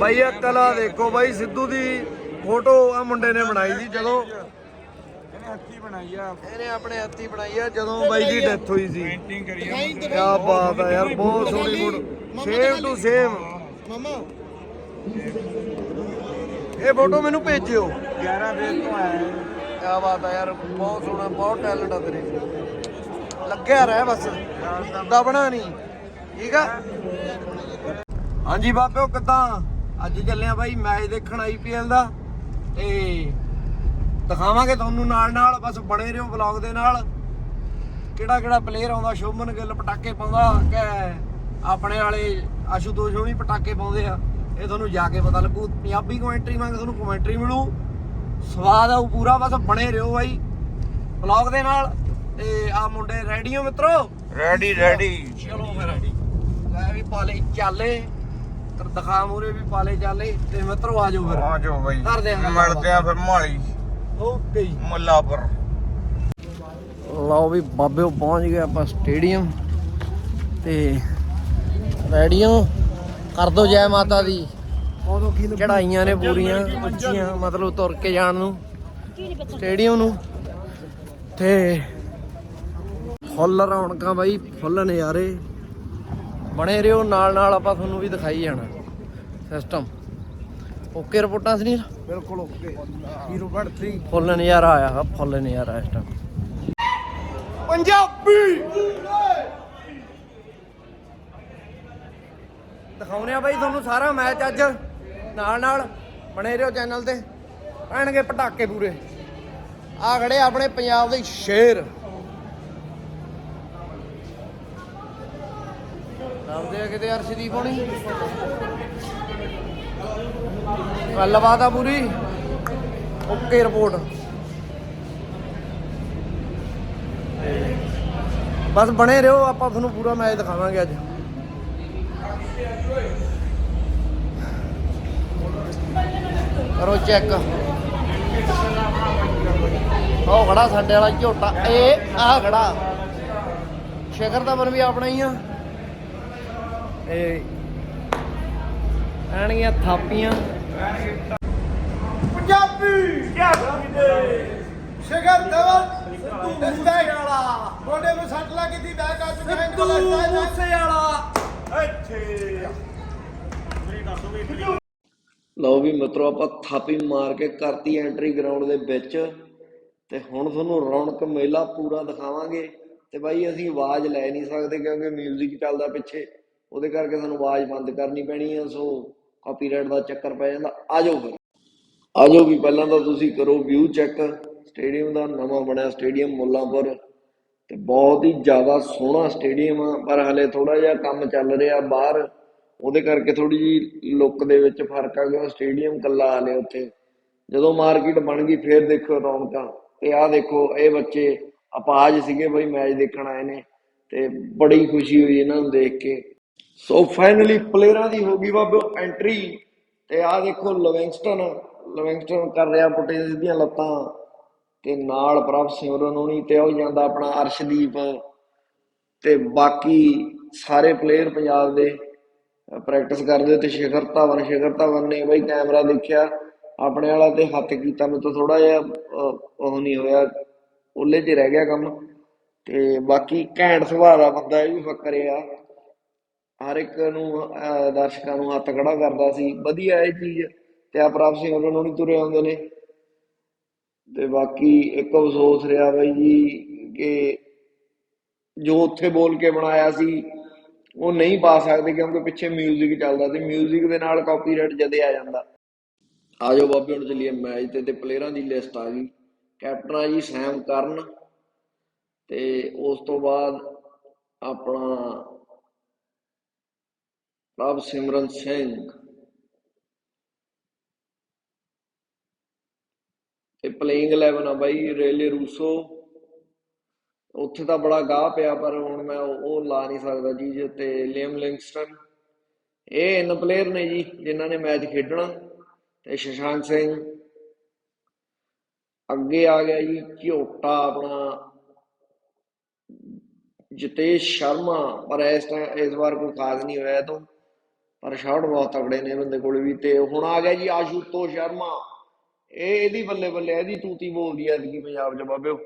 ਬਾਈ ਇਹ ਕਲਾ ਦੇਖੋ ਬਾਈ ਸਿੱਧੂ ਦੀ ਫੋਟੋ ਆ ਮੁੰਡੇ ਨੇ ਬਣਾਈ ਸੀ ਜਦੋਂ ਇਹਨੇ ਹੱਥੀ ਬਣਾਈ ਆ। ਇਹਨੇ ਆਪਣੇ ਹੱਥੀ ਬਣਾਈ ਆ ਜਦੋਂ ਬਾਈ ਦੀ ਡੈਥ ਹੋਈ ਸੀ। ਪੇਂਟਿੰਗ ਕਰੀ ਆ ਕੀ ਬਾਤ ਆ ਯਾਰ ਬਹੁਤ ਸੋਹਣੀ ਫੋਟੋ ਸੇਮ ਟੂ ਸੇਮ ਮਾਮਾ। ਇਹ ਫੋਟੋ ਮੈਨੂੰ ਭੇਜਿਓ। 11 ਵੇਲ ਤੋਂ ਆਇਆ ਹੈ। ਕੀ ਬਾਤ ਆ ਯਾਰ ਬਹੁਤ ਸੋਹਣਾ ਬਹੁਤ ਟੈਲੈਂਟ ਆ ਤੇਰੇ। ਲੱਗਿਆ ਰਹਿ ਬਸ ਦਬਣਾ ਨਹੀਂ। ਠੀਕ ਆ। ਹਾਂਜੀ ਬਾਬਿਓ ਕਿੱਦਾਂ? ਅੱਜ ਚੱਲੇ ਆ ਬਾਈ ਮੈਚ ਦੇਖਣ ਆਈਪੀਐਲ ਦਾ। ਤੇ ਦਿਖਾਵਾਂਗੇ ਤੁਹਾਨੂੰ ਨਾਲ ਨਾਲ ਬਸ ਬਣੇ ਰਹੋ ਵਲੌਗ ਦੇ ਨਾਲ। ਕਿਹੜਾ ਕਿਹੜਾ ਪਲੇਅਰ ਆਉਂਦਾ ਸ਼ੋਮਨ ਗਿੱਲ ਪਟਾਕੇ ਪਾਉਂਦਾ ਕਿ ਆਪਣੇ ਵਾਲੇ ਆਸ਼ੂਤੋਸ਼ ਹੋਣੀ ਪਟਾਕੇ ਪਾਉਂਦੇ ਆ। ਇਹ ਤੁਹਾਨੂੰ ਜਾ ਕੇ ਪਤਾ ਲੱਗੂ। ਪੰਜਾਬੀ ਕਮੈਂਟਰੀ ਮੰਗ ਤੁਹਾਨੂੰ ਕਮੈਂਟਰੀ ਮਿਲੂ। ਸਵਾਦ ਆਊ ਪੂਰਾ ਬਸ ਬਣੇ ਰਹੋ ਬਾਈ। ਵਲੌਗ ਦੇ ਨਾਲ ਤੇ ਆ ਮੁੰਡੇ ਰੈਡੀ ਹੋ ਮਿੱਤਰੋ? ਰੈਡੀ ਰੈਡੀ ਚਲੋ ਫਿਰ। ਲੈ ਵੀ ਪਾਲੇ ਚਾਲੇ। ਦਿਖਾ ਮੂਰੇ ਵੀ ਪਾਲੇ ਚਾਲੇ ਤੇ ਮਿੱਤਰੋ ਆ ਜਾਓ ਫਿਰ। ਆ ਜਾਓ ਬਾਈ। ਕਰਦੇ ਆਂ ਮਿਲਦੇ ਆ ਫਿਰ ਮਾਲੀ ਓਕੇ ਜੀ। ਮੁੱਲਾਪੁਰ। ਲਓ ਵੀ ਬਾਬਿਓ ਪਹੁੰਚ ਗਏ ਆਪਾਂ ਸਟੇਡੀਅਮ ਤੇ ਰੈਡੀਓ ਕਰ ਦੋ ਜੈ ਮਾਤਾ ਦੀ। ਚੜਾਈਆਂ ਨੇ ਪੂਰੀਆਂ ਉੱਚੀਆਂ ਮਤਲਬ ਤੁਰ ਕੇ ਜਾਣ ਨੂੰ। ਸਟੇਡੀਅਮ ਨੂੰ। ਤੇ ਫੁੱਲ ਰੌਣਕਾਂ ਬਾਈ ਫੁੱਲ ਨਜ਼ਾਰੇ। ਬਣੇ ਰਿਓ ਨਾਲ ਨਾਲ ਆਪਾਂ ਤੁਹਾਨੂੰ ਵੀ ਦਿਖਾਈ ਜਾਣਾ ਸਿਸਟਮ ਓਕੇ ਰਿਪੋਰਟਾਂ ਸੁਨੀਲ? ਬਿਲਕੁਲ ਓਕੇ ਹੀਰੋ ਬੜ 3 ਫੁੱਲ ਨਜ਼ਾਰਾ ਆਇਆ ਹਾ ਫੁੱਲ ਨਜ਼ਾਰਾ ਇਸ ਟਾਈਮ ਪੰਜਾਬੀ! ਦਿਖਾਉਨੇ ਆ ਬਾਈ ਤੁਹਾਨੂੰ ਸਾਰਾ ਮੈਚ ਅੱਜ। ਨਾਲ ਨਾਲ ਬਣੇ ਰਹੋ ਚੈਨਲ ਤੇ। ਪੈਣਗੇ ਪਟਾਕੇ ਪੂਰੇ। ਆ ਖੜੇ ਆਪਣੇ ਪੰਜਾਬ ਦੇ ਸ਼ੇਰ। ਦੱਸਦੇ ਆ ਕਿਤੇ ਅਰਸ਼ਦੀਪ ਹੋਣੀ ਗੱਲਬਾਤ ਆ ਪੂਰੀ? Okay report. ਬਸ ਬਣੇ ਰਹੋ, ਆਪਾਂ ਤੁਹਾਨੂੰ ਪੂਰਾ ਮੈਚ ਦਿਖਾਵਾਂਗੇ ਅੱਜ। ਕਰੋ ਚੈੱਕ। ਉਹ ਖੜਾ ਸਾਡੇ ਵਾਲਾ ਝੋਟਾ। ਇਹ ਆਹ ਖੜਾ। ਸ਼ੇਖਰ ਦਾ ਮਨ ਵੀ ਆਪਣਾ ਹੀ ਆ। ਇਹ ਆਣਗੀਆਂ ਥਾਪੀਆਂ। ਪੰਜਾਬੀ। ਸ਼ਗਰ ਧਵਨ ਸਿੱਧੂ ਵਾਲਾ ਮੋਢੇ 'ਤੇ ਸੱਟ ਲੱਗੀ ਸੀ ਬੈਕ ਆ ਚੁੱਕਾ ਹੈ ਸਿੱਧੂ ਮੂਸੇ ਵਾਲਾ ਲਓ ਵੀ ਮਿੱਤਰੋ ਆਪਾਂ ਥਾਪੀ ਮਾਰ ਕੇ ਕਰਤੀ ਐਂਟਰੀ ਗਰਾਊਂਡ ਦੇ ਵਿੱਚ। ਤੇ ਹੁਣ ਤੁਹਾਨੂੰ ਰੌਣਕ ਮੇਲਾ ਪੂਰਾ ਦਿਖਾਵਾਂਗੇ। ਤੇ ਬਾਈ ਅਸੀਂ ਆਵਾਜ਼ ਲੈ ਨਹੀਂ ਸਕਦੇ ਕਿਉਂਕਿ 뮤직 ਚੱਲਦਾ ਪਿੱਛੇ। ਉਹਦੇ ਕਰਕੇ ਸਾਨੂੰ ਆਵਾਜ਼ ਬੰਦ ਕਰਨੀ ਪੈਣੀ ਆ, ਸੋ ਕਾਪੀਰਾਈਟ ਦਾ ਚੱਕਰ ਪੈ ਜਾਂਦਾ। ਆਜੋ ਫਿਰ। ਆਜੋ ਵੀ ਪਹਿਲਾਂ ਤਾਂ ਤੁਸੀਂ ਕਰੋ ਵਿਊ ਚੈੱਕ ਸਟੇਡੀਅਮ ਦਾ ਨਵਾਂ ਬਣਿਆ ਸਟੇਡੀਅਮ ਮੁੱਲਾਂਪੁਰ। ਤੇ ਬਹੁਤ ਹੀ ਜ਼ਿਆਦਾ ਸੋਹਣਾ ਸਟੇਡੀਅਮ ਆ, ਪਰ ਹਲੇ ਥੋੜਾ ਜਿਹਾ ਕੰਮ ਚੱਲ ਰਿਹਾ ਬਾਹਰ। ਉਹਦੇ ਕਰਕੇ ਥੋੜੀ ਜੀ ਲੁੱਕ ਦੇ ਵਿੱਚ ਫ਼ਰਕ ਆ ਗਿਆ। ਸਟੇਡੀਅਮ ਕੱਲਾ ਹਲੇ ਉੱਥੇ। ਜਦੋਂ ਮਾਰਕੀਟ ਬਣ ਗਈ, ਫੇਰ ਦੇਖੋ ਰੌਣਕਾਂ। ਤੇ ਆਹ ਦੇਖੋ, ਇਹ ਬੱਚੇ ਅਪਾਜ ਸੀਗੇ ਬਈ, ਮੈਚ ਦੇਖਣ ਆਏ ਨੇ। ਤੇ ਬੜੀ ਖੁਸ਼ੀ ਹੋਈ ਇਹਨਾਂ ਨੂੰ ਦੇਖ ਕੇ। ਸੋ ਫਾਈਨਲੀ ਪਲੇਅਰਾਂ ਦੀ ਹੋ ਗਈ ਬਾਬੇ ਐਂਟਰੀ ਤੇ ਆਹ ਦੇਖੋ ਲਵਿੰਗਸਟਨ ਲਵਿੰਗਸਟਨ ਕਰ ਰਿਹਾ ਪੁੱਟੇ ਸਿੱਧੀਆਂ ਲੱਤਾਂ ਤੇ ਨਾਲ ਪ੍ਰਭ ਸਿਮਰਨ ਹੋਣੀ ਤੇ ਉਹ ਜਾਂਦਾ ਆਪਣਾ ਅਰਸ਼ਦੀਪ ਤੇ ਬਾਕੀ ਸਾਰੇ ਪਲੇਅਰ ਪੰਜਾਬ ਦੇ ਪ੍ਰੈਕਟਿਸ ਕਰਦੇ ਤੇ ਸ਼ਿਖਰ ਧਵਨ ਸ਼ਿਖਰ ਧਵਨ ਨੇ ਬਈ ਕੈਮਰਾ ਦੇਖਿਆ, ਆਪਣੇ ਵਾਲਾ ਤੇ ਹੱਥ ਕੀਤਾ, ਮੈਨੂੰ ਤਾਂ ਥੋੜਾ ਜਿਹਾ ਉਹ ਨਹੀਂ ਹੋਇਆ, ਉਹਲੇ 'ਚ ਰਹਿ ਗਿਆ ਕੰਮ ਤੇ ਬਾਕੀ ਘੈਂਟ ਸੁਭਾਅ ਦਾ ਬੰਦਾ ਇਹ ਵੀ ਫੱਕਰੇ ਆ। ਹਰ ਇੱਕ ਨੂੰ ਅਹ, ਦਰਸ਼ਕਾਂ ਨੂੰ ਹੱਥ ਖੜਾ ਕਰਦਾ ਸੀ ਵਧੀਆ ਇਹ ਚੀਜ਼ ਤੇ ਆ ਪ੍ਰਭ ਸਿੰਘ ਉਹਨਾਂ ਨੂੰ ਨਹੀਂ ਤੁਰੇ ਆਉਂਦੇ ਨੇ ਤੇ ਬਾਕੀ ਇੱਕ ਅਫਸੋਸ ਰਿਹਾ ਬਾਈ ਜੀ ਕਿ ਜੋ ਉੱਥੇ ਬੋਲ ਕੇ ਬਣਾਇਆ ਸੀ ਉਹ ਨਹੀਂ ਪਾ ਸਕਦੇ ਕਿਉਂਕਿ ਪਿੱਛੇ 뮤직 ਚੱਲਦਾ ਤੇ 뮤직 ਦੇ ਨਾਲ ਕਾਪੀਰਾਈਟ ਜਦੇ ਆ ਜਾਂਦਾ ਆਜੋ ਬਾਬੇ ਹੁਣ ਚੱਲੀਏ ਮੈਚ ਤੇ ਤੇ ਪਲੇਅਰਾਂ ਦੀ ਲਿਸਟ ਆ ਗਈ ਕੈਪਟਨ ਆ ਜੀ ਸੈਮ ਕਰਨ ਤੇ ਉਸ ਤੋਂ ਬਾਅਦ ਆਪਣਾ ਪ੍ਰਭ ਸਿਮਰਨ ਸਿੰਘ ਤੇ ਪਲੇਇੰਗ 11 ਆ ਬਾਈ ਰੇਲੇ ਰੂਸੋ। ਉੱਥੇ ਤਾਂ ਬੜਾ ਗਾਹ ਪਿਆ, ਪਰ ਹੁਣ ਮੈਂ ਉਹ ਲਾ ਨਹੀਂ ਸਕਦਾ ਚੀਜ਼ ਤੇ ਲਿਮ ਲਿੰਗਸਟਨ ਇਹ ਇਨ ਪਲੇਅਰ ਨੇ ਜੀ, ਜਿਨ੍ਹਾਂ ਨੇ ਮੈਚ ਖੇਡਣਾ। ਤੇ ਸ਼ਸ਼ਾਂਕ ਸਿੰਘ। ਅੱਗੇ ਆ ਗਿਆ ਜੀ ਝੋਟਾ ਆਪਣਾ। ਜਿਤੇਸ਼ ਸ਼ਰਮਾ, ਪਰ ਇਸ ਟਾਈਮ ਇਸ ਵਾਰ ਕੋਈ ਖਾਸ ਨਹੀਂ ਹੋਇਆ ਇਹ ਤੋਂ। ਪਰ ਸ਼ਾਟ ਬਹੁਤ ਤਗੜੇ ਨੇ ਬੰਦੇ ਕੋਲ ਵੀ ਤੇ ਹੁਣ ਆ ਗਿਆ ਜੀ ਆਸ਼ੂਤੋ ਸ਼ਰਮਾ। ਇਹ ਇਹਦੀ ਬੱਲੇ ਬੱਲੇ, ਇਹਦੀ ਤੂਤੀ ਬੋਲਦੀ ਐ ਕਿ ਪੰਜਾਬ 'ਚ ਬਾਬਿਓ।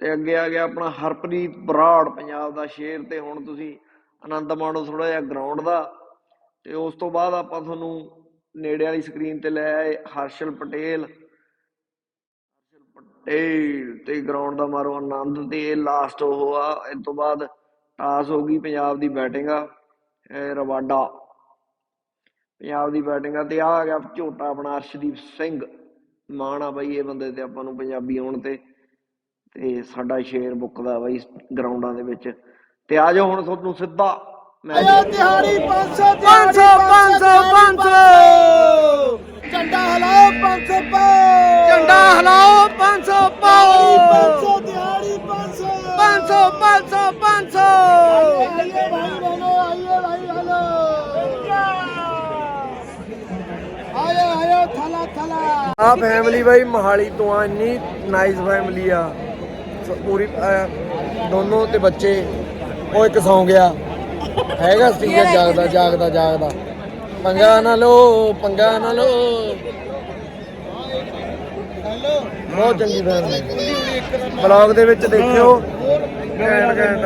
ਤੇ ਅੱਗੇ ਆ ਗਿਆ ਆਪਣਾ ਹਰਪ੍ਰੀਤ ਬਰਾੜ ਪੰਜਾਬ ਦਾ ਸ਼ੇਰ ਤੇ ਹੁਣ ਤੁਸੀਂ ਆਨੰਦ ਮਾਣੋ ਥੋੜਾ ਜਿਹਾ ਗਰਾਊਂਡ ਦਾ। ਤੇ ਉਸ ਤੋਂ ਬਾਅਦ ਆਪਾਂ ਤੁਹਾਨੂੰ ਨੇੜੇ ਵਾਲੀ ਸਕਰੀਨ ਤੇ ਲੈ ਆਏ ਹਰਸ਼ਲ ਪਟੇਲ। ਹਰਸ਼ਲ ਪਟੇਲ ਤੇ ਗਰਾਊਂਡ ਦਾ ਮਾਰੋ ਆਨੰਦ ਤੇ ਇਹ ਲਾਸਟ ਉਹ ਆ। ਇਸ ਤੋਂ ਬਾਅਦ ਟਾਸ ਹੋ ਗਈ ਪੰਜਾਬ ਦੀ ਬੈਟਿੰਗ ਆ। ਰਵਾਡਾ। ਪੰਜਾਬ ਦੀ ਬੈਟਿੰਗ ਆ ਤੇ ਆ ਆ ਗਿਆ ਝੋਟਾ ਆਪਣਾ ਅਰਸ਼ਦੀਪ ਸਿੰਘ। ਮਾਣ ਆ ਬਾਈ ਇਹ ਬੰਦੇ ਤੇ ਆਪਾਂ ਨੂੰ ਪੰਜਾਬੀ ਆਉਣ ਤੇ। ਤੇ ਸਾਡਾ ਸ਼ੇਰ ਬੁੱਕਦਾ ਬਾਈ ਗਰਾਊਂਡਾਂ ਦੇ ਵਿੱਚ। ਤੇ ਆ ਜਾਓ ਹੁਣ ਤੁਹਾਨੂੰ ਸਿੱਧਾ। ਮੈਚ ਆਇਆ ਦਿਹਾੜੀ 500 500 500 500 ਝੰਡਾ ਹਲਾਓ 500 ਪਾਓ। ਝੰਡਾ ਹਲਾਓ 500 ਪਾਓ। 500 ਦਿਹਾੜੀ 500 500 500 ਆ ਫੈਮਿਲੀ ਬਾਈ ਮਹਾਲੀ ਤੋਂ ਆ ਇੰਨੀ ਨਾਈਸ ਫੈਮਿਲੀ ਆ। ਪੂਰੀ ਅਹ, ਦੋਨੋਂ ਤੇ ਬੱਚੇ ਉਹ ਇੱਕ ਸੌਂ ਗਿਆ ਹੈਗਾ ਸੀ ਜਾਗਦਾ ਜਾਗਦਾ ਜਾਗਦਾ। ਪੰਗਾ ਨਾ ਲਓ ਪੰਗਾ ਨਾ ਲਓ। ਬਹੁਤ ਚੰਗੀ ਫੈਮਿਲੀ ਬਲੌਗ ਦੇ ਵਿੱਚ ਦੇਖਿਓ। ਘੈਂਟ ਘੈਂਟ।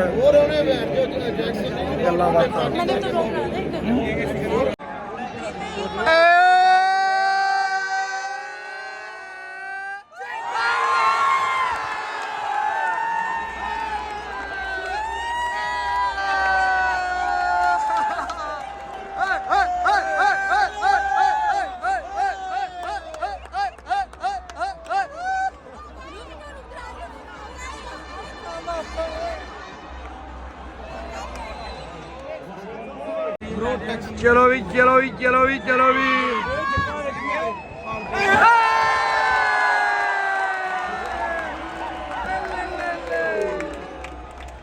ਗੱਲਾਂ ਬਾਤਾਂ। ਚਲੋ ਵੀ ਚਲੋ ਵੀ ਚਲੋ ਵੀ ਚਲੋ ਵੀ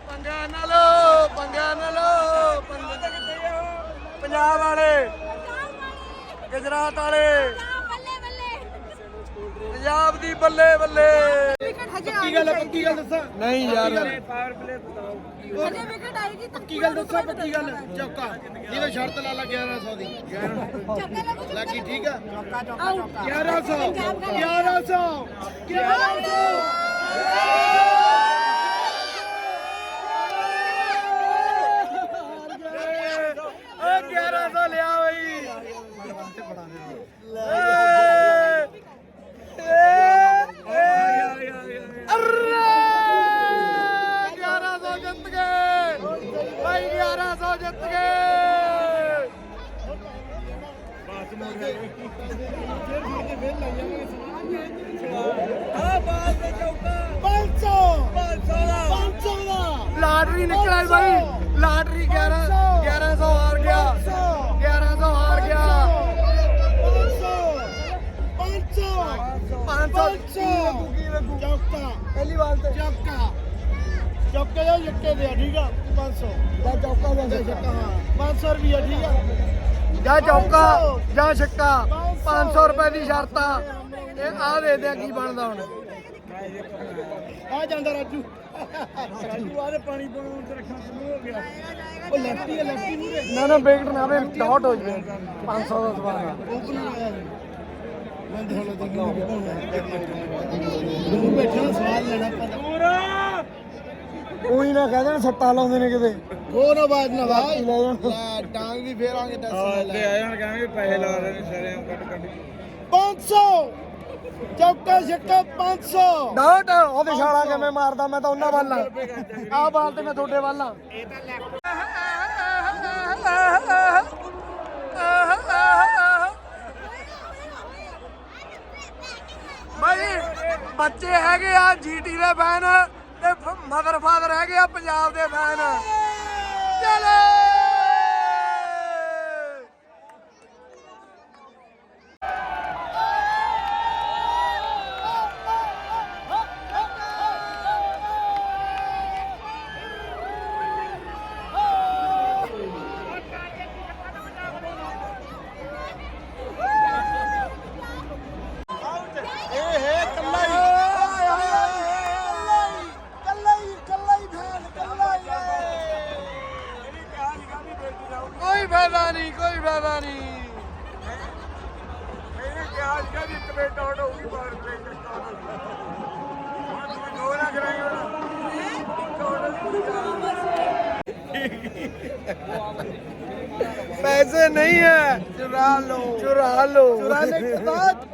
ਪੰਗਾ ਨਾ ਲੋ ਪੰਗਾ ਨਾ ਲੋ ਪੰਜਾਬ ਵਾਲੇ ਗੁਜਰਾਤ ਵਾਲੇ ਬੱਲੇ ਬੱਲੇ ਪੰਜਾਬ ਦੀ ਬੱਲੇ ਬੱਲੇ ਵਿਕਟ ਹਜੇ ਕੀ ਗੱਲ ਹੈ ਪੱਕੀ ਗੱਲ ਦੱਸਾਂ ਨਹੀਂ ਯਾਰ ਹਜੇ ਵਿਕਟ ਆਏਗੀ ਤਾਂ ਪੱਕੀ ਗੱਲ ਦੱਸਾਂ ਪੱਕੀ ਗੱਲ। ਚੌਕਾ। ਜਿਹਨੇ ਸ਼ਰਤ ਲਾ ਲਾ 1100 ਦੀ। ਲੱਗੀ ਠੀਕ ਆ? 1100 1100 1100 ਓ 1100 ਲਿਆ ਬਈ। ਗਿਆਰਾਂ ਲਾਟਰੀ 11 1100 ਹਾਰ ਗਿਆ। 1100 ਹਾਰ ਗਿਆ। 500 ਚੌਕਾ ਪਹਿਲੀ ਵਾਰ ਤੇ। ਚੌਕਾ ਚੌਕੇ ਦਾ ਜੱਕੇ ਦੇ ਆ, ਠੀਕ ਆ? 500 ਜਾ ਚੌਕਾ ਦਾ ਹਾਂ 500 ਰੁਪਿਆ ਠੀਕ ਆ? ਜਾਂ ਚੌਕਾ ਜਾਂ ਛੱਕਾ। 500 ਰੁਪਏ ਦੀ ਸ਼ਰਤ ਆ। ਇਹ ਆ ਦੇ ਦੇ ਕੀ ਬਣਦਾ ਹੁਣ। ਆ ਜਾਂਦਾ ਰਾਜੂ। ਰਾਜੂ ਆਦੇ ਪਾਣੀ ਪਾਉਣ ਤੇ ਰੱਖਣਾ ਸ਼ੁਰੂ ਹੋ ਗਿਆ। ਉਹ ਲੈਫਟੀ ਹੈ ਲੈਫਟੀ ਮੂਰੇ। ਨਾ ਨਾ ਵਿਕਟ ਨਾ ਵੇ ਡਾਟ ਹੋ ਜਵੇ। 500 ਦਾ ਸਵਾਲ ਓਪਨਰ ਆਇਆ ਸੀ ਮੈਂ ਦੇਖ ਲੋ ਦੇਖੀ ਬੈਠਾ ਨਾ ਸਵਾਲ ਲੈਣਾ ਉਹੀ ਨਾ ਕਹਦੇ ਸੱਟਾ ਲਾਉਂਦੇ ਨੇ ਕਿਤੇ। ਆਵਾਜ਼ ਨਾ ਭਾਈ ਲੈ ਜਾਣ। ਲੈ ਡਾਂਗ ਵੀ ਫੇਰਾਂਗੇ ਦੱਸ ਲੈ। ਆਏ ਹੁਣ ਕਹਿੰਦੇ ਪੈਸੇ ਲਾ ਰਹੇ ਨੇ ਸਾਰੇ ਕੱਟ ਕੱਟ 500 ਚੌਕਾ ਛੱਕਾ 500 ਡਾਟ ਉਹਦੇ ਛਾਲਾ ਕਿਵੇਂ ਮਾਰਦਾ ਮੈਂ ਤਾਂ ਉਹਨਾਂ ਵੱਲ ਆ। ਆਹ ਬਾਲ ਤੇ ਮੈਂ ਤੁਹਾਡੇ ਵੱਲ ਆ। ਭਾਈ ਬੱਚੇ ਹੈਗੇ ਆ ਜੀਟੀ ਦੇ ਫੈਨ ਤੇ ਮਦਰ ਫਾਦਰ ਹੈਗੇ ਆ ਪੰਜਾਬ ਦੇ ਫੈਨ। ਚਲੇ! पैसे नहीं है। चुरा लो। चुरा लो। चुराने के बाद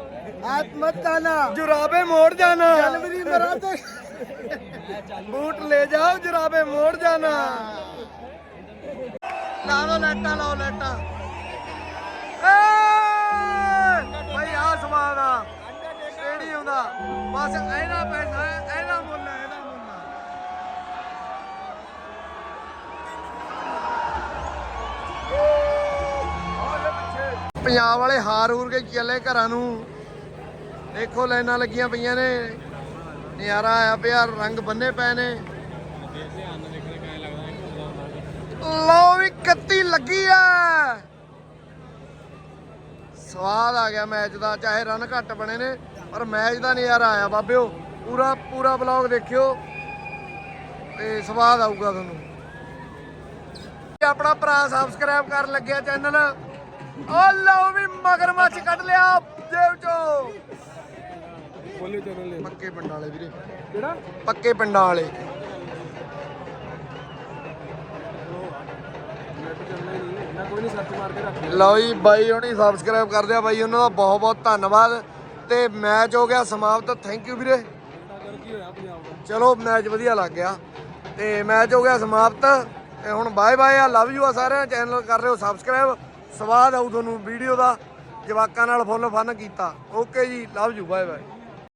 हाथ मत जाना जुराबे मोड़ जाना। जनवरी में बूट ले जाओ जुराबे मोड़ जाना। लाओ लेटा लाओ लेटा। ਭਾਈ ਆ। ਸਟੇਡੀਅਮ ਦਾ ਬਸ ਇਹਦਾ ਪੈਸਾ ਹੈ ਮੁੱਲ ਹੈ ਇਹਦਾ ਮੁੱਲ ਆ। ਪੰਜਾਬ ਵਾਲੇ ਹਾਰ ਹੂਰ ਕੇ ਚੱਲੇ ਘਰਾਂ ਨੂੰ? ਦੇਖੋ ਲਾਈਨਾਂ ਲੱਗੀਆਂ ਪਈਆਂ ਨੇ। ਨਜ਼ਾਰਾ ਆਇਆ ਪਿਆ, ਰੰਗ ਬੰਨੇ ਪਏ ਨੇ। ਲਓ ਵੀ 31 ਲੱਗੀ ਆ। ਸਵਾਦ ਆ ਗਿਆ ਮੈਚ ਦਾ ਚਾਹੇ ਰਨ ਘੱਟ ਬਣੇ ਨੇ ਪਰ ਮੈਚ ਦਾ ਨਜ਼ਾਰਾ ਆਇਆ ਬਾਬਿਓ। ਪੂਰਾ ਪੂਰਾ ਬਲੌਗ ਦੇਖਿਓ ਤੇ ਸਵਾਦ ਆਊਗਾ ਤੁਹਾਨੂੰ। ਆਪਣਾ ਭਰਾ ਸਬਸਕ੍ਰਾਈਬ ਕਰਨ ਲੱਗਿਆ ਚੈਨਲ ਓ ਲਓ ਵੀ ਮਗਰਮੱਛ ਕੱਢ ਲਿਆ ਜੇਬ ਚੋਂ। ਬੋਲੇ ਚੈਨਲ ਪੱਕੇ ਪਿੰਡਾਂ ਵਾਲੇ ਵੀਰੇ। ਕਿਹੜਾ? ਪੱਕੇ ਪਿੰਡਾਂ ਵਾਲੇ ਨੈਟ ਚੱਲਣਾ ਹੀ ਨਹੀਂ ਇਹਨਾਂ ਕੋਈ ਨਹੀਂ ਸਰਚ ਮਾਰ ਕੇ ਰੱਖ ਲਓ ਜੀ ਬਾਈ ਹੁਣੀ ਸਬਸਕ੍ਰਾਈਬ ਕਰਦੇ ਆ ਬਾਈ ਉਹਨਾਂ ਦਾ ਬਹੁਤ ਬਹੁਤ ਧੰਨਵਾਦ। ਤੇ ਮੈਚ ਹੋ ਗਿਆ ਸਮਾਪਤ। ਥੈਂਕ ਯੂ ਵੀਰੇ। ਚਲੋ ਮੈਚ ਵਧੀਆ ਲੱਗ ਗਿਆ। ਤੇ ਮੈਚ ਹੋ ਗਿਆ ਸਮਾਪਤ। ਤੇ ਹੁਣ ਬਾਏ ਬਾਏ ਆ ਲਵ ਯੂ ਆ ਸਾਰਿਆਂ ਚੈਨਲ ਕਰ ਰਹੇ ਹੋ ਸਬਸਕ੍ਰਾਈਬ ਸਵਾਦ ਆਊ ਤੁਹਾਨੂੰ ਵੀਡੀਓ ਦਾ। ਜਵਾਕਾਂ ਨਾਲ ਫੁੱਲ ਫਨ ਕੀਤਾ। ਓਕੇ ਜੀ ਲਵ ਯੂ ਬਾਏ ਬਾਏ